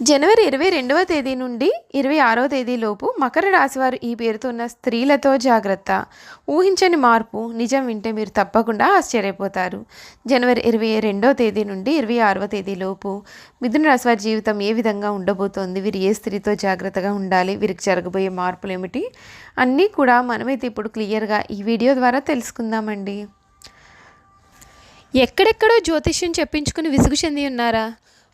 జనవరి ఇరవై రెండవ తేదీ నుండి ఇరవై ఆరవ తేదీలోపు మకర రాశివారు ఈ పేరుతో ఉన్న స్త్రీలతో జాగ్రత్త. ఊహించని మార్పు నిజం వింటే మీరు తప్పకుండా ఆశ్చర్యపోతారు. జనవరి ఇరవై రెండవ తేదీ నుండి ఇరవై ఆరవ తేదీలోపు మిథున రాశి వారి జీవితం ఏ విధంగా ఉండబోతోంది? వీరు ఏ స్త్రీతో జాగ్రత్తగా ఉండాలి? వీరికి జరగబోయే మార్పులు ఏమిటి? అన్నీ కూడా మనమైతే ఇప్పుడు క్లియర్గా ఈ వీడియో ద్వారా తెలుసుకుందామండి. ఎక్కడెక్కడో జ్యోతిష్యం చెప్పించుకుని విసుగు చెంది ఉన్నారా?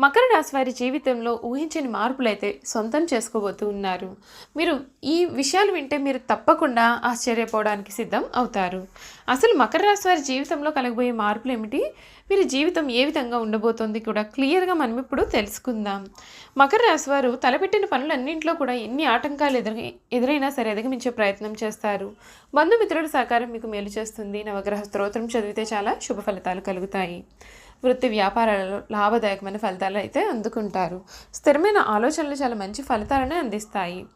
మకర రాశి వారి జీవితంలో ఊహించని మార్పులైతే సొంతం చేసుకోబోతూ ఉన్నారు. మీరు ఈ విషయాలు వింటే మీరు తప్పకుండా ఆశ్చర్యపోవడానికి సిద్ధం అవుతారు. అసలు మకర రాశి వారి జీవితంలో కలగబోయే మార్పులు ఏమిటి? వీరి జీవితం ఏ విధంగా ఉండబోతోంది కూడా క్లియర్గా మనం ఇప్పుడు తెలుసుకుందాం. మకర రాశి వారు తలపెట్టిన పనులన్నింటిలో కూడా ఎన్ని ఆటంకాలు ఎదురు ఎదురైనా సరే అధిగమించే ప్రయత్నం చేస్తారు. బంధుమిత్రుల సహకారం మీకు మేలు చేస్తుంది. నవగ్రహ స్తోత్రం చదివితే చాలా శుభ ఫలితాలు కలుగుతాయి. వృత్తి వ్యాపారాలలో లాభదాయకమైన ఫలితాలు అయితే అందుకుంటారు. స్థిరమైన ఆలోచనలు చాలా మంచి ఫలితాలను అందిస్తాయి.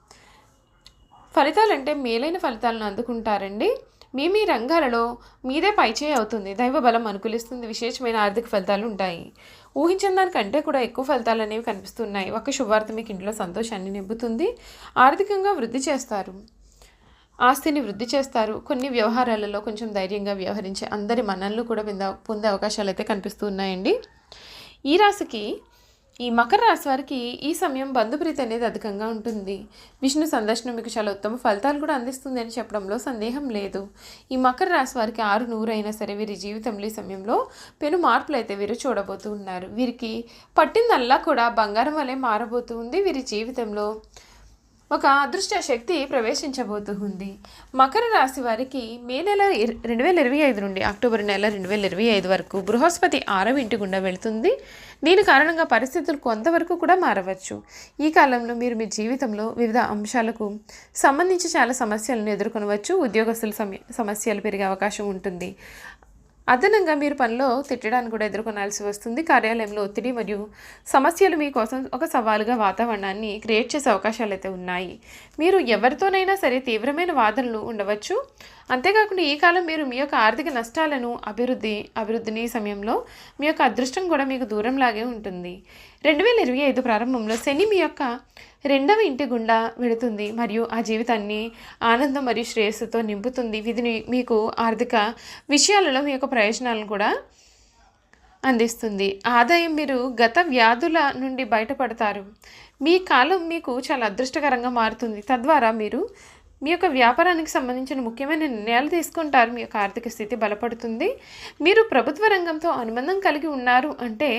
ఫలితాలంటే మేలైన ఫలితాలను అందుకుంటారండి. మీ మీ రంగాలలో మీదే పైచేయి అవుతుంది. దైవ బలం అనుకూలిస్తుంది. విశేషమైన ఆర్థిక ఫలితాలు ఉంటాయి. ఊహించిన దానికంటే కూడా ఎక్కువ ఫలితాలు అనేవి కనిపిస్తున్నాయి. ఒక శుభార్త మీకు ఇంట్లో సంతోషాన్ని నింపుతుంది. ఆర్థికంగా వృద్ధి చేస్తారు. ఆస్తిని వృద్ధి చేస్తారు. కొన్ని వ్యవహారాలలో కొంచెం ధైర్యంగా వ్యవహరించే అందరి మన్ననలు కూడా పొందే పొందే అవకాశాలు అయితే కనిపిస్తూ ఉన్నాయండి. ఈ రాశికి ఈ మకర రాశి వారికి ఈ సమయం బంధుప్రీతి అనేది అధికంగా ఉంటుంది. విష్ణు సందర్శనం మీకు చాలా ఉత్తమ ఫలితాలు కూడా అందిస్తుంది అని చెప్పడంలో సందేహం లేదు. ఈ మకర రాశి వారికి ఆరు నూరు అయినా సరే వీరి జీవితంలో ఈ సమయంలో పెను మార్పులు అయితే వీరు చూడబోతూ ఉన్నారు. వీరికి పట్టిందల్లా కూడా బంగారం వలె మారబోతూ ఉంది. వీరి జీవితంలో ఒక అదృష్ట శక్తి ప్రవేశించబోతుంది. మకర రాశి వారికి మే నెల రెండు వేల ఇరవై ఐదు నుండి అక్టోబర్ నెల రెండు వేల ఇరవై ఐదు వరకు బృహస్పతి ఆరవ ఇంటి గుండా వెళుతుంది. దీని కారణంగా పరిస్థితులు కొంతవరకు కూడా మారవచ్చు. ఈ కాలంలో మీరు మీ జీవితంలో వివిధ అంశాలకు సంబంధించి చాలా సమస్యలను ఎదుర్కొనవచ్చు. ఉద్యోగస్తుల సమ సమస్యలు పెరిగే అవకాశం ఉంటుంది. అదనంగా మీరు పనిలో తిట్టడానికి కూడా ఎదుర్కొనాల్సి వస్తుంది. కార్యాలయంలో ఒత్తిడి మరియు సమస్యలు మీకోసం ఒక సవాలుగా వాతావరణాన్ని క్రియేట్ చేసే అవకాశాలు అయితే ఉన్నాయి. మీరు ఎవరితోనైనా సరే తీవ్రమైన వాదనలు ఉండవచ్చు. అంతేకాకుండా ఈ కాలం మీరు మీ యొక్క ఆర్థిక నష్టాలను అభివృద్ధి అభివృద్ధిని సమయంలో మీ యొక్క అదృష్టం కూడా మీకు దూరంలాగే ఉంటుంది. రెండు వేల ఇరవై ఐదు ప్రారంభంలో శని మీ యొక్క రెండవ ఇంటి గుండా వెళుతుంది మరియు ఆ జీవితాన్ని ఆనందం మరియు శ్రేయస్సుతో నింపుతుంది. వీధిని మీకు ఆర్థిక విషయాలలో మీ యొక్క ప్రయోజనాలను కూడా అందిస్తుంది. ఆదాయం మీరు గత వ్యాధుల నుండి బయటపడతారు. మీ కాలం మీకు చాలా అదృష్టకరంగా మారుతుంది. తద్వారా మీరు మీ యొక్క వ్యాపారానికి సంబంధించిన ముఖ్యమైన నిర్ణయాలు తీసుకుంటారు. మీ యొక్క ఆర్థిక స్థితి బలపడుతుంది. మీరు ప్రభుత్వ రంగంతో అనుబంధం కలిగి ఉన్నారు అంటే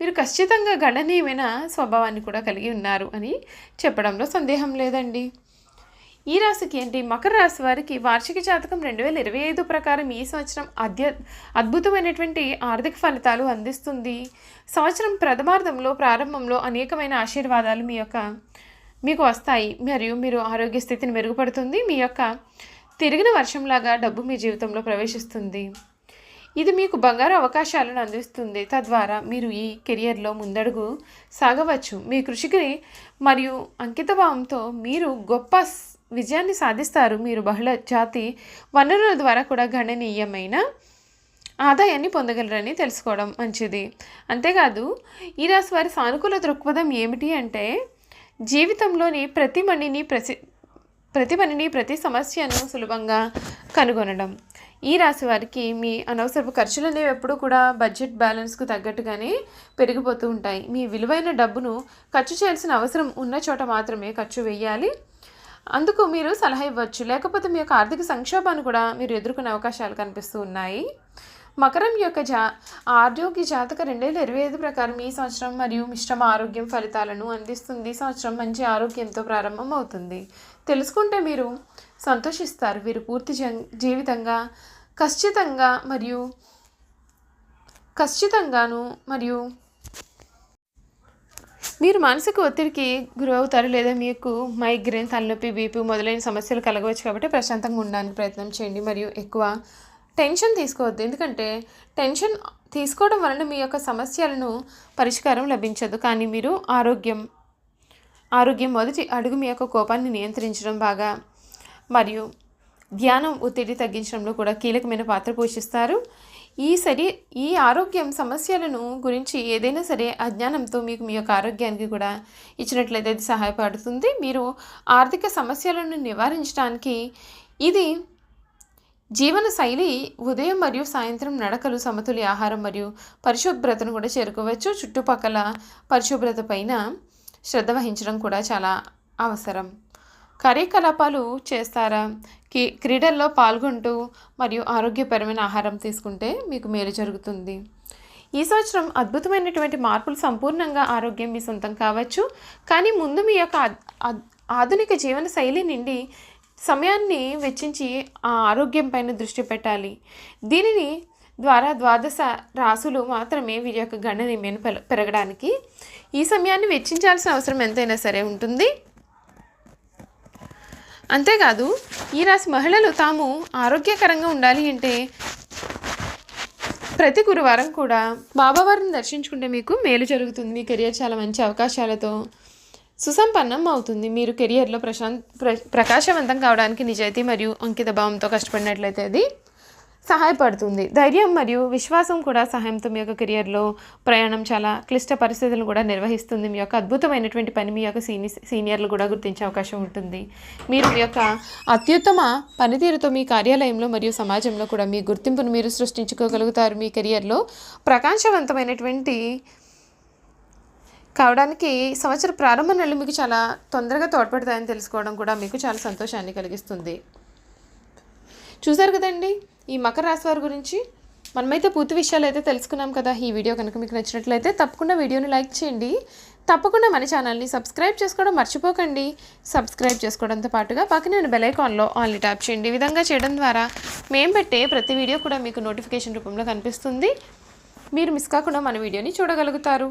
మీరు ఖచ్చితంగా గణనీయమైన స్వభావాన్ని కూడా కలిగి ఉన్నారు అని చెప్పడంలో సందేహం లేదండి. ఈ రాశికి ఏంటి? మకర రాశి వారికి వార్షిక జాతకం రెండు వేల ఇరవై ఐదు ప్రకారం ఈ సంవత్సరం అద్య అద్భుతమైనటువంటి ఆర్థిక ఫలితాలు అందిస్తుంది. సంవత్సరం ప్రథమార్థంలో ప్రారంభంలో అనేకమైన ఆశీర్వాదాలు మీ యొక్క మీకు వస్తాయి మరియు మీరు ఆరోగ్య స్థితిని మెరుగుపడుతుంది. మీ యొక్క తిరిగిన వర్షంలాగా డబ్బు మీ జీవితంలో ప్రవేశిస్తుంది. ఇది మీకు బంగారు అవకాశాలను అందిస్తుంది. తద్వారా మీరు ఈ కెరియర్లో ముందడుగు సాగవచ్చు. మీ కృషికి మరియు అంకితభావంతో మీరు గొప్ప విజయాన్ని సాధిస్తారు. మీరు బహుళ జాతి వనరుల ద్వారా కూడా గణనీయమైన ఆదాయాన్ని పొందగలరని తెలుసుకోవడం మంచిది. అంతేకాదు ఈ రాశి వారి సానుకూల దృక్పథం ఏమిటి అంటే జీవితంలోని ప్రతి మణిని ప్రతి ప్రతి పనిని ప్రతి సమస్యను సులభంగా కనుగొనడం. ఈ రాశి వారికి మీ అనవసరపు ఖర్చులు అనేవి ఎప్పుడూ కూడా బడ్జెట్ బ్యాలెన్స్కు తగ్గట్టుగానే పెరిగిపోతూ ఉంటాయి. మీ విలువైన డబ్బును ఖర్చు చేయాల్సిన అవసరం ఉన్న చోట మాత్రమే ఖర్చు వేయాలి. అందుకు మీరు సలహా ఇవ్వచ్చు. లేకపోతే మీ యొక్క ఆర్థిక సంక్షోభాన్ని కూడా మీరు ఎదుర్కొనే అవకాశాలు కనిపిస్తూ ఉన్నాయి. మకరం యొక్క జా ఆరోగ్య జాతక రెండు వేల ఇరవై ఐదు ప్రకారం ఈ సంవత్సరం మరియు మిశ్రమ ఆరోగ్యం ఫలితాలను అందిస్తుంది. ఈ సంవత్సరం మంచి ఆరోగ్యంతో ప్రారంభం అవుతుంది తెలుసుకుంటే మీరు సంతోషిస్తారు. వీరు పూర్తి జం- జీవితంగా ఖచ్చితంగా మరియు ఖచ్చితంగాను మరియు మీరు మానసిక ఒత్తిడికి గురవుతారు లేదా మీకు మైగ్రేన్ తలనొప్పి బీపీ మొదలైన సమస్యలు కలగవచ్చు కాబట్టి ప్రశాంతంగా ఉండడానికి ప్రయత్నం చేయండి. మరియు ఎక్కువ టెన్షన్ తీసుకోవద్దు. ఎందుకంటే టెన్షన్ తీసుకోవడం వలన మీ యొక్క సమస్యలను పరిష్కారం లభించదు. కానీ మీరు ఆరోగ్యం ఆరోగ్యం మొదటి అడుగు మీ యొక్క కోపాన్ని నియంత్రించడం బాగా మరియు ధ్యానం ఒత్తిడి తగ్గించడంలో కూడా కీలకమైన పాత్ర పోషిస్తారు. ఈ సరి ఈ ఆరోగ్యం సమస్యలను గురించి ఏదైనా సరే అజ్ఞానంతో మీకు మీ యొక్క ఆరోగ్యానికి కూడా ఇచ్చినట్లయితే అది సహాయపడుతుంది. మీరు ఆర్థిక సమస్యలను నివారించడానికి ఇది జీవన శైలి ఉదయం మరియు సాయంత్రం నడకలు సమతుల్య ఆహారం మరియు పరిశుభ్రతను కూడా చేరుకోవచ్చు. చుట్టుపక్కల పరిశుభ్రత పైన శ్రద్ధ వహించడం కూడా చాలా అవసరం. కార్యకలాపాలు చేస్తారా? కి క్రీడల్లో పాల్గొంటూ మరియు ఆరోగ్యపరమైన ఆహారం తీసుకుంటే మీకు మేలు జరుగుతుంది. ఈ సంవత్సరం అద్భుతమైనటువంటి మార్పులు సంపూర్ణంగా ఆరోగ్యం మీ సొంతం కావచ్చు. కానీ ముందు మీ యొక్క ఆధునిక జీవన శైలి నుండి సమయాన్ని వెచ్చించి ఆ ఆరోగ్యం పైన దృష్టి పెట్టాలి. దీనిని ద్వారా ద్వాదశ రాసులు మాత్రమే వీరి యొక్క గణనీయమైన పెరగడానికి ఈ సమయాన్ని వెచ్చించాల్సిన అవసరం ఎంతైనా సరే ఉంటుంది. అంతేకాదు ఈ రాశి మహిళలు తాము ఆరోగ్యకరంగా ఉండాలి అంటే ప్రతి గురువారం కూడా బాబావారిని దర్శించుకుంటే మీకు మేలు జరుగుతుంది. మీ కెరియర్ చాలా మంచి అవకాశాలతో సుసంపన్నం అవుతుంది. మీరు కెరియర్లో ప్రశాంత్ ప్ర ప్రకాశవంతం కావడానికి నిజాయితీ మరియు అంకిత భావంతో కష్టపడినట్లయితే అది సహాయపడుతుంది. ధైర్యం మరియు విశ్వాసం కూడా సహాయంతో మీ యొక్క కెరియర్లో ప్రయాణం చాలా క్లిష్ట పరిస్థితులను కూడా నిర్వహిస్తుంది. మీ యొక్క అద్భుతమైనటువంటి పని మీ యొక్క సీని సీనియర్లు కూడా గుర్తించే అవకాశం ఉంటుంది. మీరు మీ యొక్క అత్యుత్తమ పనితీరుతో మీ కార్యాలయంలో మరియు సమాజంలో కూడా మీ గుర్తింపును మీరు సృష్టించుకోగలుగుతారు. మీ కెరియర్లో ప్రకాశవంతమైనటువంటి కావడానికి సంవత్సర ప్రారంభ నెలలు మీకు చాలా తొందరగా తోడ్పడతాయని తెలుసుకోవడం కూడా మీకు చాలా సంతోషాన్ని కలిగిస్తుంది. చూసారు కదండి ఈ మకర రాశి వారి గురించి మనమైతే పూర్తి విషయాలు అయితే తెలుసుకున్నాం కదా. ఈ వీడియో కనుక మీకు నచ్చినట్లయితే తప్పకుండా వీడియోని లైక్ చేయండి. తప్పకుండా మన ఛానల్ని సబ్స్క్రైబ్ చేసుకోవడం మర్చిపోకండి. సబ్స్క్రైబ్ చేసుకోవడంతో పాటుగా పక్కన నేను బెల్ ఐకాన్లో ఆన్లీ ట్యాప్ చేయండి. ఈ విధంగా చేయడం ద్వారా మేము పెట్టే ప్రతి వీడియో కూడా మీకు నోటిఫికేషన్ రూపంలో కనిపిస్తుంది. మీరు మిస్ కాకుండా మన వీడియోని చూడగలుగుతారు.